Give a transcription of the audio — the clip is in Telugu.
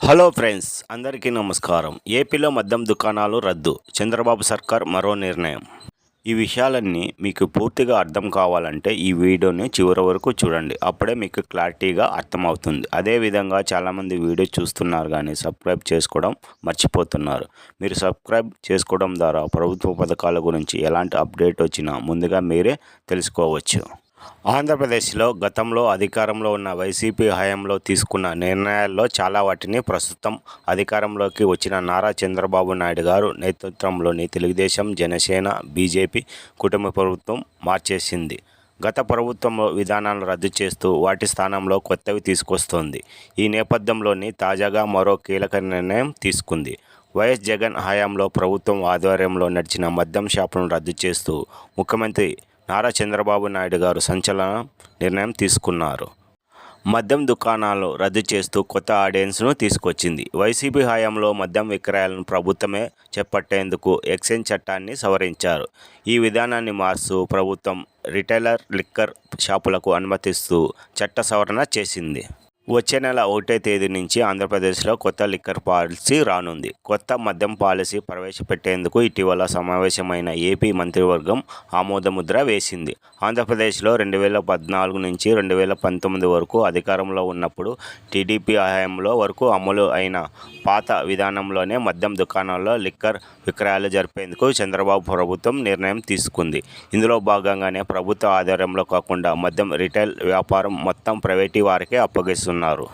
హలో ఫ్రెండ్స్ అందరికీ నమస్కారం. ఏపీలో మద్యం దుకాణాలు రద్దు. చంద్రబాబు సర్కార్ మరో నిర్ణయం. ఈ విషయాలన్నీ మీకు పూర్తిగా అర్థం కావాలంటే ఈ వీడియోని చివరి వరకు చూడండి. అప్పుడే మీకు క్లారిటీగా అర్థమవుతుంది. అదేవిధంగా చాలామంది వీడియో చూస్తున్నారు కానీ సబ్స్క్రైబ్ చేసుకోవడం మర్చిపోతున్నారు. మీరు సబ్స్క్రైబ్ చేసుకోవడం ద్వారా ప్రభుత్వ పథకాల గురించి ఎలాంటి అప్డేట్ వచ్చినా ముందుగా మీరే తెలుసుకోవచ్చు. ఆంధ్రప్రదేశ్లో గతంలో అధికారంలో ఉన్న వైసీపీ హయాంలో తీసుకున్న నిర్ణయాల్లో చాలా వాటిని ప్రస్తుతం అధికారంలోకి వచ్చిన నారా చంద్రబాబు నాయుడు గారు నేతృత్వంలోని తెలుగుదేశం జనసేన బీజేపీ కుటుంబ ప్రభుత్వం మార్చేసింది. గత ప్రభుత్వం విధానాలను రద్దు చేస్తూ వాటి స్థానంలో కొత్తవి తీసుకొస్తోంది. ఈ నేపథ్యంలోని తాజాగా మరో కీలక నిర్ణయం తీసుకుంది. వైఎస్ జగన్ హయాంలో ప్రభుత్వం ఆధ్వర్యంలో నడిచిన మద్యం షాపులను రద్దు చేస్తూ ముఖ్యమంత్రి నారా చంద్రబాబు నాయుడు గారు సంచలన నిర్ణయం తీసుకున్నారు. మద్యం దుకాణాలు రద్దు చేస్తూ కొత్త ఆడియన్స్ను తీసుకొచ్చింది. వైసీపీ హయాంలో మద్యం విక్రయాలను ప్రభుత్వమే చేపట్టేందుకు ఎక్సైజ్ చట్టాన్ని సవరించారు. ఈ విధానాన్ని మార్చు ప్రభుత్వం రిటైలర్ లిక్కర్ షాపులకు అనుమతిస్తూ చట్ట సవరణ చేసింది. వచ్చే నెల ఒకటో తేదీ నుంచి ఆంధ్రప్రదేశ్లో కొత్త లిక్కర్ పాలసీ రానుంది. కొత్త మద్యం పాలసీ ప్రవేశపెట్టేందుకు ఇటీవల సమావేశమైన ఏపీ మంత్రివర్గం ఆమోదముద్ర వేసింది. ఆంధ్రప్రదేశ్లో రెండు వేల పద్నాలుగు నుంచి రెండు వేల పంతొమ్మిది వరకు అధికారంలో ఉన్నప్పుడు టీడీపీ హయాంలో వరకు అమలు అయిన పాత విధానంలోనే మద్యం దుకాణాల్లో లిక్కర్ విక్రయాలు జరిపేందుకు చంద్రబాబు ప్రభుత్వం నిర్ణయం తీసుకుంది. ఇందులో భాగంగానే ప్రభుత్వ ఆధ్వర్యంలో కాకుండా మద్యం రిటైల్ వ్యాపారం మొత్తం ప్రైవేటీ వారికే అప్పగిస్తున్నారు. ఉన్నారు